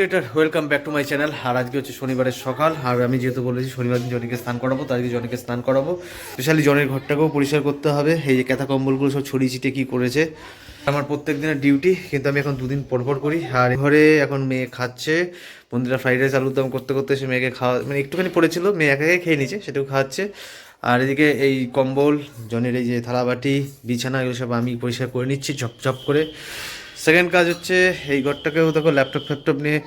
Creator welcome back to my channel আর আজকে হচ্ছে শনিবারের সকাল। আর আমি যেহেতু বলেছি, শনিবার দিন জনিকে স্নান করাবো, তো আজকে জনিকে স্নান করাবো। স্পেশালি জনের ঘরটাকেও পরিষ্কার করতে হবে। এই যে ক্যাথা কম্বলগুলো সব ছড়িয়ে ছিটে কী করেছে। আমার প্রত্যেক দিনের ডিউটি কিন্তু আমি এখন দুদিন পর পর করি। আর ঘরে এখন মেয়ে খাচ্ছে। বন্ধুরা ফ্রাইড রাইস আলুর দম করতে করতে সে মেয়েকে খাওয়া মানে একটুখানি পড়েছিল, মেয়ে একা খেয়ে নিচ্ছে সেটাও খাওয়াচ্ছে আর এদিকে এই কম্বল, জনের এই যে থালাবাটি, বিছানা, এগুলো সব আমি পরিষ্কার করে নিচ্ছি, ঝপঝপ করে। সেকেন্ড কাজ হচ্ছে এই ঘরটাকেও দেখো ল্যাপটপ ফ্যাপটপ নিয়ে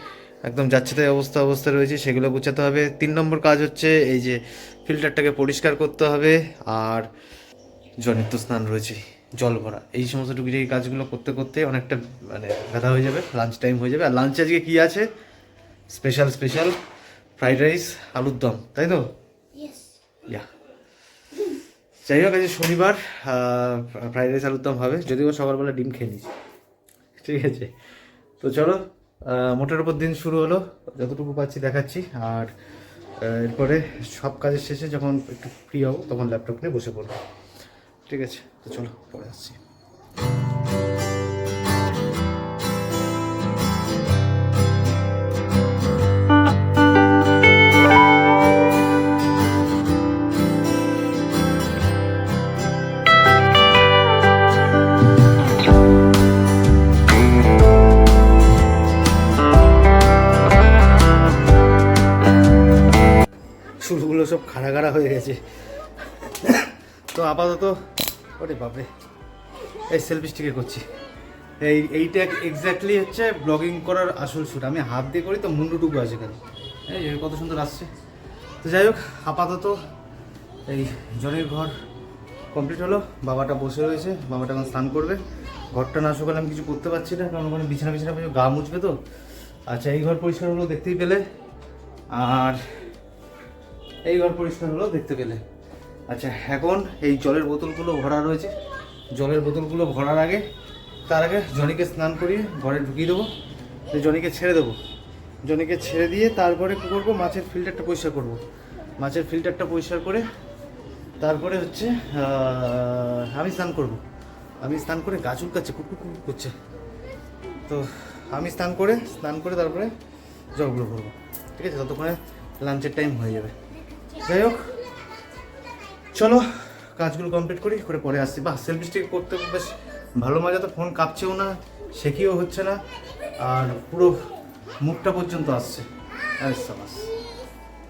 একদম যাচ্ছে তাই অবস্থা অবস্থা রয়েছে সেগুলো গুছাতে হবে। তিন নম্বর কাজ হচ্ছে এই যে ফিল্টারটাকে পরিষ্কার করতে হবে আর জলের তো স্নান রয়েছে জল ভরা। এই সমস্ত টুকিটাকি কাজগুলো করতে করতে অনেকটা মানে ব্যথা হয়ে যাবে লাঞ্চ টাইম হয়ে যাবে। আর লাঞ্চে আজকে কী আছে? স্পেশাল স্পেশাল ফ্রাইড রাইস আলুর দম তাই তো? ইয়া যাই হোক আজকে শনিবার ফ্রাইড রাইস আলুর দম হবে। যদিও সকালবেলা ডিম খেয়ে নিয়েছি। ঠিক আছে। তো চলো মোটের উপর দিন শুরু হলো, যতটুকু পাচ্ছি দেখাচ্ছি। আর এরপরে সব কাজের শেষে যখন একটু ফ্রি হব, তখন ল্যাপটপ নিয়ে বসে পড়ব। ঠিক আছে, তো চলো, পরে আসছি। চুলগুলো সব খাড়া খাড়া হয়ে গেছে। তো আপাতত, ওরে বাপরে, এই সেলফি স্টিকে করছি। এই, এইটা এক্স্যাক্টলি হচ্ছে ব্লগিং করার আসল শ্যুট আমি হাত দিয়ে করি তো মুন্ডুটুকু আছে এখানে এই কত সুন্দর আসছে। তো যাই হোক, আপাতত এই জনের ঘর কমপ্লিট হলো। বাবাটা বসে রয়েছে, বাবাটা এখন স্নান করবে। ঘরটা না সকালে আমি কিছু করতে পারছি না, কারণ ওখানে বিছানা বিছানা গা মুছবে তো। আচ্ছা এই ঘর পরিষ্কার হলো দেখতেই পেলে। আর এই ঘর পরিষ্কার হলো দেখতে পেলে। আচ্ছা এখন এই জলের বোতলগুলো ভরা রয়েছে। জলের বোতলগুলো ভরার আগে, তার আগে জনিকে স্নান করিয়ে ঘরে ঢুকিয়ে দেবো। জনিকে ছেড়ে দেবো। জনিকে ছেড়ে দিয়ে তারপরে কী করব? মাছের ফিল্টারটা পরিষ্কার করব। মাছের ফিল্টারটা পরিষ্কার করে, তারপরে হচ্ছে আমি স্নান করব। আমি স্নান করে গাছ কাছে কুকুর কুকুর করছে। তো আমি স্নান করে স্নান করে তারপরে জলগুলো করব ঠিক আছে? ততক্ষণে লাঞ্চের টাইম হয়ে যাবে। যাই হোক চলো কাজগুলো কমপ্লিট করি করে পরে আসছি। বাহ সেলফি স্টিক করতে বেশ ভালো মজা তো ফোন কাঁপছেও না শেখিও হচ্ছে না আর পুরো মুখটা পর্যন্ত আসছে। আরে সাবাস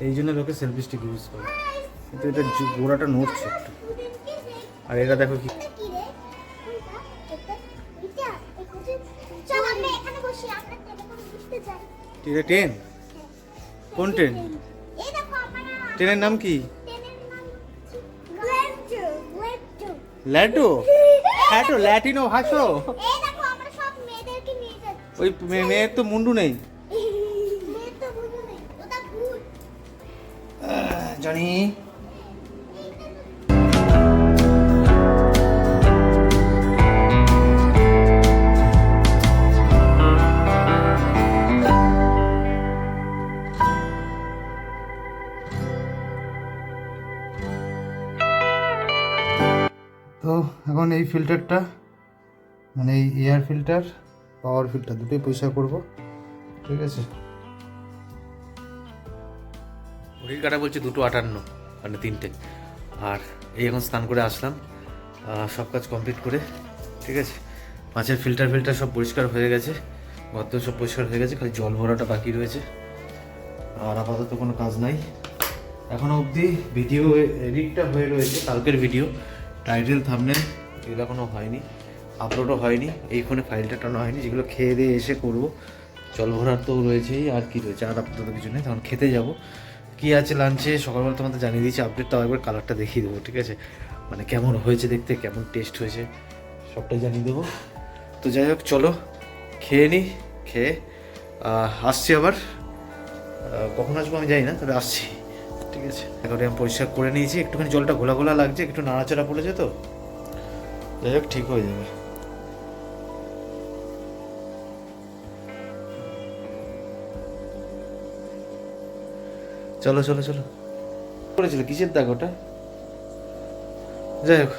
এই জন্য লোকে সেলফি স্টিক ইউজ করে। কিন্তু এটা গোড়াটা নড়ছে একটু। আর এটা দেখো কি। ট্রেনে কোন ট্রেন ট্রেনের নাম কি? ল্যাডো হ্যাটো ল্যাটিনো ভাষো? ওই মেয়ের তো মুন্ডু নেই। জানি। তো এখন এই ফিল্টারটা মানে এই এয়ার ফিল্টার পাওয়ার ফিল্টার দুটোই পরিষ্কার করব, ঠিক আছে? ঘড়ির কাটা বলছে দুটো আটান্ন মানে তিনটে। আর এই এখন স্নান করে আসলাম সব কাজ কমপ্লিট করে, ঠিক আছে? মাছের ফিল্টার ফিল্টার সব পরিষ্কার হয়ে গেছে, গর্ত সব পরিষ্কার হয়ে গেছে, খালি জল ভরাটা বাকি রয়েছে। আর আপাতত কোনো কাজ নাই। এখনও অবধি ভিডিও এডিটটা হয়ে রয়েছে, কালকের ভিডিও টাইটেল থামনেল এগুলো এখনও হয়নি আপলোডও হয়নি, এই ফোনে ফাইলটা টানো হয়নি, যেগুলো খেয়ে দিয়ে এসে করব। জল ভরার তো রয়েছেই, আর কি রয়েছে, আর আপাতত কিছু নেই, তখন খেতে যাব। কি আছে লাঞ্চে সকালবেলা তোমাদের জানিয়ে দিয়েছি আপডেট তাও একবার কালারটা দেখিয়ে দেবো, ঠিক আছে? মানে কেমন হয়েছে দেখতে, কেমন টেস্ট হয়েছে, সবটাই জানিয়ে দেবো। তো যাই হোক, চলো, খেয়ে নিই খেয়ে আসছি আবার। কখন আসব আমি জানি না, তবে আসছি। ঠিক আছে। আমি পরিষ্কার করে নিয়েছি, একটুখানি জলটা ঘোলা ঘোলা লাগছে, একটু নাড়াচাড়া পড়েছে তো। যাই হোক, ঠিক হয়ে যাবে। চলো চলো চলো। করেছিল কিসের দাগ ওটা? যাই হোক,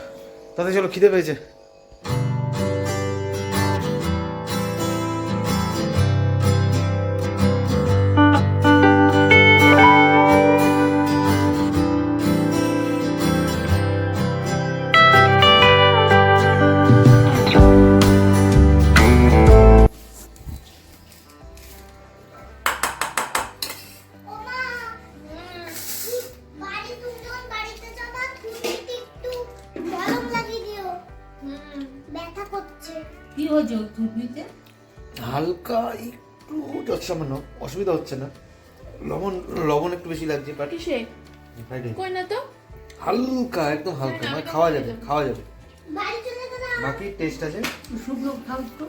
তাতে চলো খিদে পেয়েছে। সামান্য অসুবিধা হচ্ছে না। লবণ লবণ একটু বেশি লাগছে বাট কিসে? কই না তো? হালকা একদম হালকা মানে খাওয়া যাবে খাওয়া যাবে। বাকি টেস্ট আছে? শুকনো খাও তো।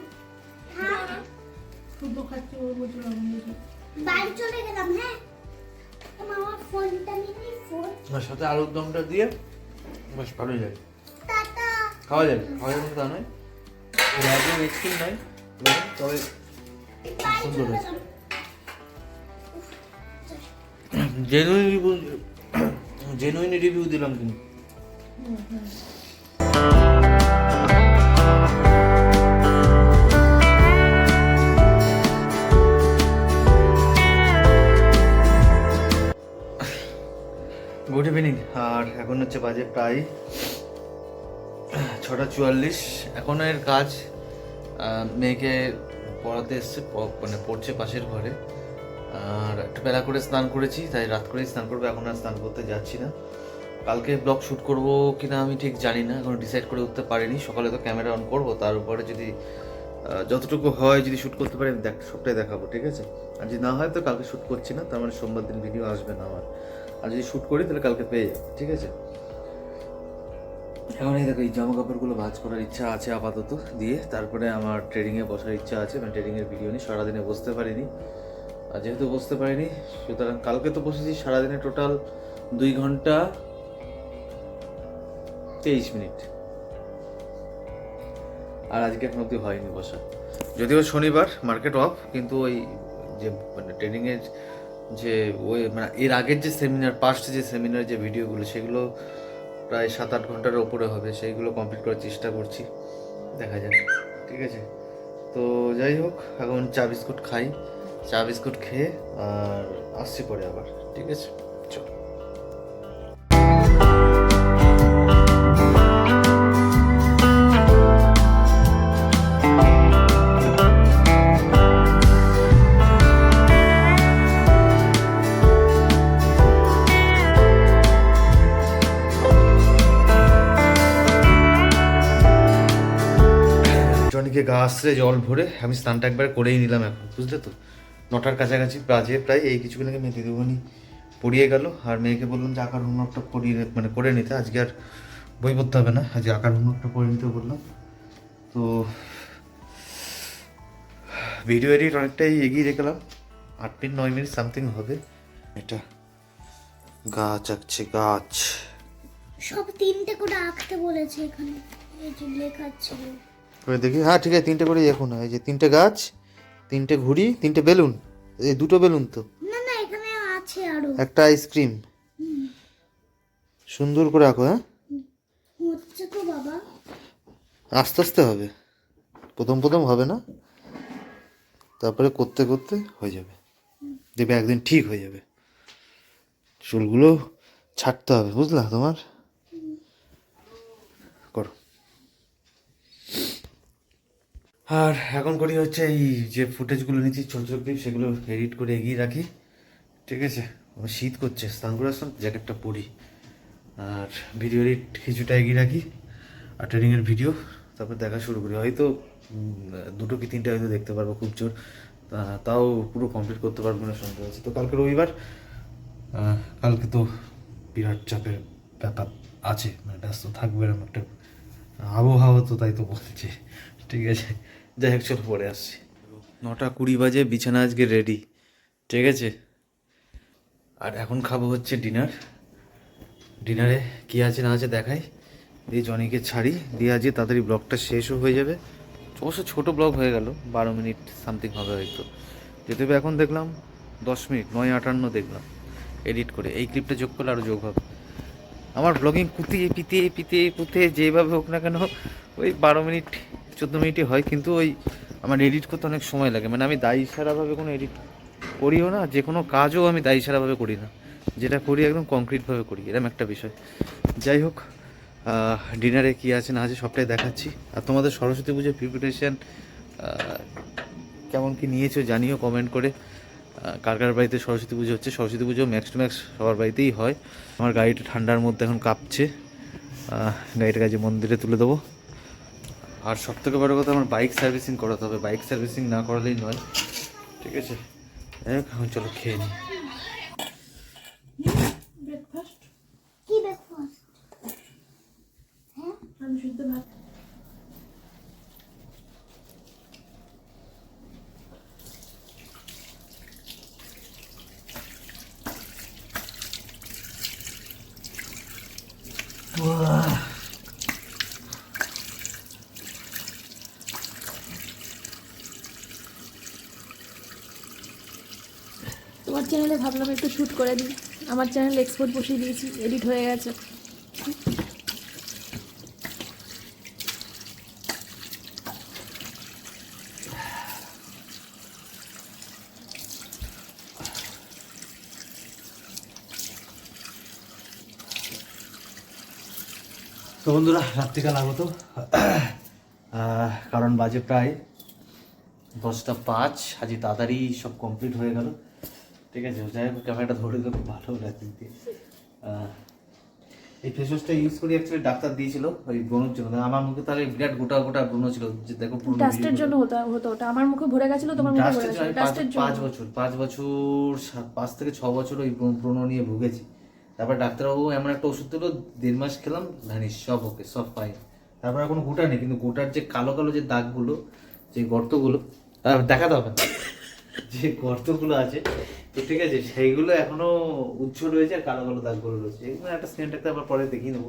শুকনো খাচ্ছি ওর মতো লবণ বাড়ি চলে গেলাম হ্যাঁ। মামা ফোনটা নিবি ফোন আর সাথে আলুর দমটা দিয়ে বেশ ভালোই লাগে। খাওয়া যাবে খাওয়া যাবে তা নয়। একদম এক্সট্রিম নয় তবে সুন্দর হয়েছে। জেনুইন রিভিউ জেনুইন রিভিউ দিলাম কিন্তু। গুড ইভিনিং আর এখন হচ্ছে বাজে প্রায় ছটা চুয়াল্লিশ। এখন এর কাজ মেয়েকে পড়াতে এসছে মানে পড়ছে পাশের ঘরে। আর একটু বেলা করে স্নান করেছি, তাই রাত করেই স্নান করব, এখন আর স্নান করতে যাচ্ছি না। কালকে ব্লগ শ্যুট করব কিনা আমি ঠিক জানি না, এখন ডিসাইড করে উঠতে পারিনি। সকালে তো ক্যামেরা অন করব, তার উপরে যদি যতটুকু হয় যদি শ্যুট করতে পারি, আমি দেখ, সবটাই দেখাবো, ঠিক আছে? আর যদি না হয় তো কালকে শ্যুট করছি না, তার মানে সোমবার দিন ভিডিও আসবে না আমার। আর যদি শ্যুট করি, তাহলে কালকে পেয়ে যাবে, ঠিক আছে? এখন এই দেখো, এই জামা কাপড়গুলো ভাজ করার ইচ্ছা আছে আপাতত দিয়ে, তারপরে আমার ট্রেডিংয়ে বসার ইচ্ছা আছে মানে ট্রেডিংয়ের ভিডিও নিয়ে। সারাদিনে বসতে পারিনি। আর যেহেতু বসতে পারিনি, সুতরাং কালকে তো বসেছি সারাদিনে টোটাল দুই ঘণ্টা তেইশ মিনিট। আর আজকে এখন অব্দি হয়নি বসা। যদিও শনিবার মার্কেট অফ কিন্তু ওই যে মানে ট্রেনিংয়ের যে, ওই মানে এর আগের যে সেমিনার পাস্ট যে সেমিনার যে ভিডিওগুলো সেগুলো প্রায় সাত আট ঘণ্টার ওপরে হবে। সেইগুলো কমপ্লিট করার চেষ্টা করছি। দেখা যাক। ঠিক আছে? তো যাই হোক, এখন চা বিস্কুট খাই। চা বিস্কুট খেয়ে আর আসছি পরে আবার। ঠিক আছে? আসছে জল ভরে আমি স্নানটা একবার করেই নিলাম এখন, বুঝলে তো? নটার কাছাকাছি বাজে প্রায়, এই কিছুক্ষণ আগে মেয়ে দিদিমণি পড়িয়ে গেল। আর মেয়েকে বললাম যে আঁকার হোমওয়ার্কটা পড়িয়ে মানে করে নিতে, আজকে আর বই পড়তে হবে না, আজকে আঁকার হোমওয়ার্কটা করে নিতে বললাম। তো ভিডিও এডিট অনেকটাই এগিয়ে রেখেলাম, আট মিনিট, নয় মিনিট সামথিং হবে। এটা গাছ আঁকছে, গাছ। সব তিনটে করে আঁকতে বলেছে এখানে, এই যে লেখা ছিল। করে দেখি হ্যাঁ ঠিক আছে তিনটে করে এখন। এই যে তিনটে গাছ তিনটে ঘুড়ি তিনটে বেলুন। এই দুটো বেলুন তো। না না এখানে আছে আরও। একটা আইসক্রিম। সুন্দর করে আঁকো হ্যাঁ। হচ্ছে তো বাবা। আস্তে আস্তে হবে। প্রথম প্রথম হবে না। তারপরে করতে করতে হয়ে যাবে। দেখবে একদিন ঠিক হয়ে যাবে। চুলগুলো ছাড়তে হবে বুঝলা তোমার? আর এখন করি হচ্ছে এই যে ফুটেজগুলো নিচ্ছি, ছোট ছোট ক্লিপ সেগুলো এডিট করে এগিয়ে রাখি। ঠিক আছে? আমার শীত করছে স্নান করে আসলাম জ্যাকেটটা পরি। আর ভিডিও এডিট কিছুটা এগিয়ে রাখি, আর ট্রেনিংয়ের ভিডিও তারপর দেখা শুরু করি। হয়তো দুটো কি তিনটে হয়তো দেখতে পারব খুব জোর। তাও পুরো কমপ্লিট করতে পারব না সন্দেহ আছে। তো কালকে রবিবার কালকে তো বিরাট চাপের ব্যাপার আছে মানে ব্যস্ত থাকবে এরকম একটা আবহাওয়া তো তাই তো বলছে। ঠিক আছে, যাই হোক, চল পরে আসছি। নটা কুড়ি বাজে, বিছানা আজকে রেডি ঠিক আছে? আর এখন খাব হচ্ছে ডিনার ডিনারে কী আছে না আছে দেখাই। দিয়ে জনিকে ছাড়ি, দিয়ে আজকে তাড়াতাড়ি ব্লগটা শেষও হয়ে যাবে। অবশ্য ছোটো ব্লগ হয়ে গেল, বারো মিনিট সামথিং হবে হয়তো। যেতে হবে এখন দেখলাম, দশ মিনিট, নয় আটান্ন দেখলাম। এডিট করে, এই ক্লিপটা যোগ করলে আরও যোগ হবে। আমার ব্লগিং কুতিয়ে পিতিয়ে পিতিয়ে পুঁতে যেভাবে হোক না কেন, ওই বারো মিনিট চোদ্দ মিনিটই হয়, কিন্তু ওই আমার এডিট করতে অনেক সময় লাগে। মানে আমি দায়ী সারাভাবে কোনো এডিট করিও না, যে কোনো কাজও আমি দায়ী সারাভাবে করি না। যেটা করি একদম কংক্রিটভাবে করি এরকম একটা বিষয়। যাই হোক ডিনারে কী আছে না আছে সবটাই দেখাচ্ছি। আর তোমাদের সরস্বতী পুজোর প্রিপারেশান কেমন কি নিয়েছো জানিও কমেন্ট করে। কার কার বাড়িতে সরস্বতী পুজো হচ্ছে, সরস্বতী পুজো ম্যাক্স টু ম্যাক্স সবার বাড়িতেই হয়। আমার গাড়িটা ঠান্ডার মধ্যে এখন কাঁপছে। গাড়িটা কাজে মন্দিরে তুলে দেবো। আর সব থেকে বড় কথা, আমার বাইক সার্ভিসিং করাতে হবে। বাইক সার্ভিসিং না করালেই নয়। ঠিক আছে? এখন চলো খেয়ে নিই ব্রেকফাস্ট কি ব্রেকফাস্ট হ্যাঁ আলু সিদ্ধ ভাত তোমার চ্যানেলে ভাবলাম একটু শ্যুট করে দিই। আমার চ্যানেল এক্সপোর্ট বসিয়ে দিয়েছি এডিট হয়ে গেছে। তো বন্ধুরা, রাত্রিকাল আগত। কারণ বাজে প্রায় দশটা পাঁচ। আজই তাড়াতাড়ি সব কমপ্লিট হয়ে গেল। ঠিক আছে যাই হোক ক্যামেরাটা ধরে তো খুব ভালো লাগছে এই ফেস ওয়াশটা ইউজ করি অ্যাকচুয়ালি ডাক্তার দিয়েছিল ওই ব্রণের জন্য। আমার মুখে তাহলে বিরাট গোটা গোটা ব্রণ ছিল যে দেখো পুরো ডাস্টের জন্য হতো হতো ওটা। আমার মুখে ভরে গেছিল তোমার মুখে ভরে গেছিল জন্য পাঁচ- ডাস্টের জন্য। বছর পাঁচ বছর সাত- পাঁচ থেকে ছ বছর ওই ব্রণ নিয়ে ভুগেছি। তারপর ডাক্তারবাবু এমন একটা ওষুধ দিল দেড় মাস খেলাম জানিস সব ওকে সব পাই তারপর কোনো গোটা নেই কিন্তু গোটার যে কালো কালো যে দাগগুলো যে গর্তগুলো দেখাতে হবে না। যে গর্তগুলো আছে তো ঠিক আছে সেইগুলো এখনও উচ্চ রয়েছে আর কালো কালো দাগগুলো রয়েছে এগুলো একটা স্ক্রিন ডাক্তার আবার পরে দেখিয়ে নেব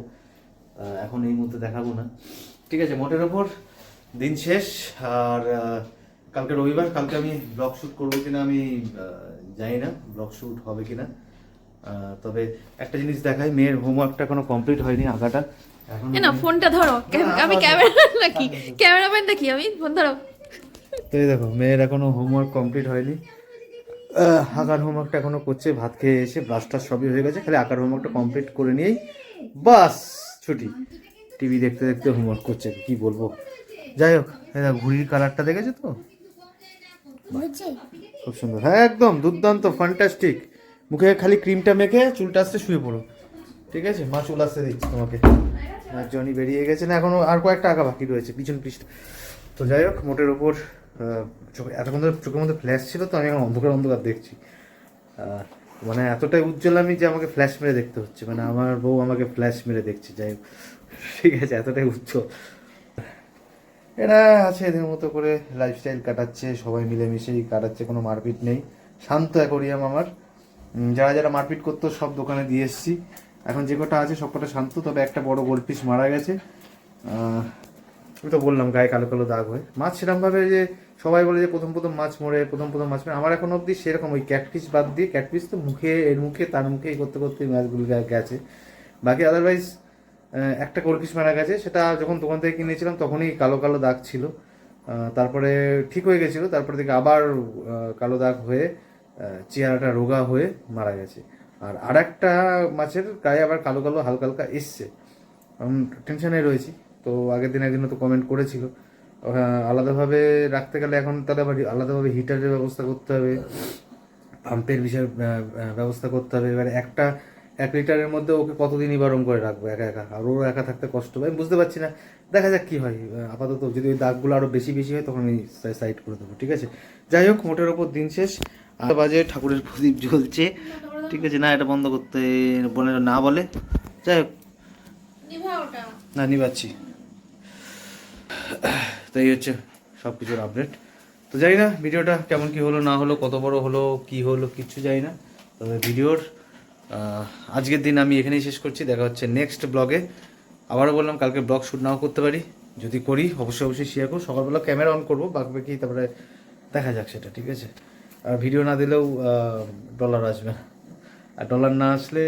এখন এই মুহূর্তে দেখাবো না ঠিক আছে মোটের ওপর দিন শেষ আর কালকে রবিবার কালকে আমি ব্লগ শ্যুট করব কিনা আমি জানি না ব্লগ শ্যুট হবে কিনা তবে একটা জিনিস দেখাই মেয়ের হোমওয়ার্কটা এখনও কমপ্লিট হয়নি আঁকাটা এখন না ফোনটা ধরো আমি ক্যামেরা নাকি ক্যামেরাম্যান নাকি আমি ফোন ধরো তো এই দেখো মেয়ের এখনও হোমওয়ার্ক কমপ্লিট হয়নি। আঁকার হোমওয়ার্কটা এখনও করছে ভাত খেয়ে এসে ব্রাশটার সবই হয়ে গেছে খালি আঁকার হোমওয়ার্কটা কমপ্লিট করে নিয়েই বাস ছুটি। টিভি দেখতে দেখতে হোমওয়ার্ক করছে কি বলব? যাই হোক এই দেখো ঘুড়ির কালারটা দেখেছ তো? খুব সুন্দর হ্যাঁ একদম দুর্দান্ত ফান্টাস্টিক মুখে খালি ক্রিমটা মেখে চুলটা আসতে শুয়ে পড়ো। ঠিক আছে? মা চুল আসতে দিচ্ছি তোমাকে। আর জনি বেরিয়ে গেছে না এখনও আর কয়েকটা আঁকা বাকি রয়েছে পিছন পৃষ্ঠ। তো যাই হোক মোটের ওপর চোখে এতক্ষণ ধরে চোখের মধ্যে ফ্ল্যাশ ছিল তো, আমি এখন অন্ধকার অন্ধকার দেখছি। মানে এতটাই উজ্জ্বল আমি যে আমাকে ফ্ল্যাশ মেরে দেখতে হচ্ছে। মানে আমার বউ আমাকে ফ্ল্যাশ মেরে দেখছে, যাই ঠিক আছে, এতটাই উজ্জ্বল। এরা আছে এদের মতো করে লাইফস্টাইল কাটাচ্ছে, সবাই মিলেমিশেই কাটাচ্ছে, কোনো মারপিট নেই। শান্ত অ্যাকোরিয়াম আমার। যারা যারা মারপিট করতো সব দোকানে দিয়ে এসেছি। এখন যে কটা আছে সব কটা শান্ত, তবে একটা বড় গোলপিস মারা গেছে। আমি তো বললাম গায়ে কালো কালো দাগ হয়। মাছ সেরকমভাবে যে সবাই বলে যে প্রথম প্রথম মাছ মরে, প্রথম প্রথম মাছ মরে, আমার এখন অবধি সেরকম ওই ক্যাটফিস বাদ দিয়ে ক্যাটফিস তো মুখে, এর মুখে, তার মুখে করতে করতে মাছগুলো গেছে। বাকি আদারওয়াইজ একটা গোলপিস মারা গেছে, সেটা যখন দোকান থেকে কিনেছিলাম তখনই কালো কালো দাগ ছিল। তারপরে ঠিক হয়ে গেছিল, তারপরে থেকে আবার কালো দাগ হয়ে চেহারাটা রোগা হয়ে মারা গেছে। আর আর একটা মাছের গায়ে আবার কালো কালো হালকা হালকা এসছে। টেনশনে রয়েছি। তো আগের দিন একদিন তো কমেন্ট করেছিল। আলাদাভাবে রাখতে গেলে এখন তাহলে আবার আলাদাভাবে হিটারের ব্যবস্থা করতে হবে পাম্পের বিষয়ে ব্যবস্থা করতে হবে। এবার একটা এক লিটারের মধ্যে ওকে কতদিনই বারণ করে রাখব একা একা? আর ওর একা থাকতে কষ্ট হবে আমি বুঝতে পারছি না। দেখা যাক কী হয়। আপাতত যদি ওই দাগগুলো আরও বেশি বেশি হয় তখন আমি সাইড করে দেবো ঠিক আছে? যাই হোক মোটের ওপর দিন শেষ। আট বাজে ঠাকুরের প্রদীপ জ্বলছে ঠিক আছে? না এটা বন্ধ করতে বলে না বলে। যাই হোক। না নিবাচ্ছি তো এই হচ্ছে সব কিছুর আপডেট তো জানি না ভিডিওটা কেমন কি হলো, না হলো, কত বড় হলো, কি হলো, কিচ্ছু জানি না তবে ভিডিওর আজকের দিন আমি এখানেই শেষ করছি। দেখা হচ্ছে নেক্সট ব্লগে আবারও বললাম, কালকে ব্লগ শ্যুট নাও করতে পারি। যদি করি, অবশ্যই অবশ্যই শেয়ার করব। সকালবেলা ক্যামেরা অন করব বাকি বাকি তারপরে দেখা যাক সেটা, ঠিক আছে? আর ভিডিও না দিলেও ডলার আসবে আর ডলার না আসলে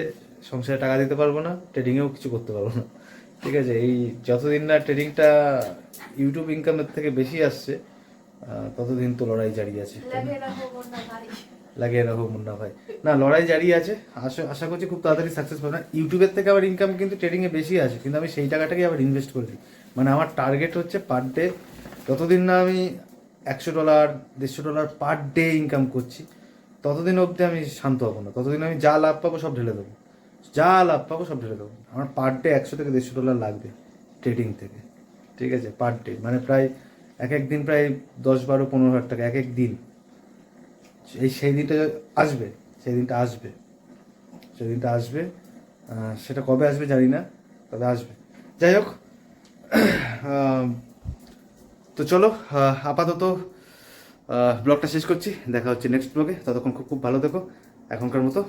সংসারে টাকা দিতে পারব না ট্রেডিংয়েও কিছু করতে পারব না। ঠিক আছে এই যতদিন না ট্রেডিংটা ইউটিউব ইনকামের থেকে বেশি আসছে ততদিন তো লড়াই জারি আছে। লাগিয়ে রাখো মুন্না ভাই। না লড়াই জারি আছে। আশা আশা করছি খুব তাড়াতাড়ি সাকসেস পাবে। না ইউটিউবের থেকে আবার ইনকাম কিন্তু ট্রেডিংয়ে বেশি আছে কিন্তু আমি সেই টাকাটাকে আবার ইনভেস্ট করে দিই। মানে আমার টার্গেট হচ্ছে পার ডে যতদিন না আমি একশো ডলার দেড়শো ডলার পার ডে ইনকাম করছি ততদিন অবধি আমি শান্ত হব না। ততদিন আমি যা লাভ পাবো সব ঢেলে দেবো। যা লাভ পাবো সব ঢেলে দেবো। আমার পার ডে একশো থেকে দেড়শো ডলার লাগবে ট্রেডিং থেকে। ঠিক আছে? পার ডে মানে প্রায় এক এক দিন প্রায় দশ বারো পনেরো হাজার টাকা, এক এক দিন। এই সেই দিনটা আসবে, সেই দিনটা আসবে। সেই দিনটা আসবে সেটা কবে আসবে জানি না, তবে আসবে। যাই হোক তো চলো আপাতত ব্লগটা শেষ করছি। দেখা হচ্ছে নেক্সট ব্লগে। ততক্ষণ খুব খুব ভালো থেকো। এখনকার মতো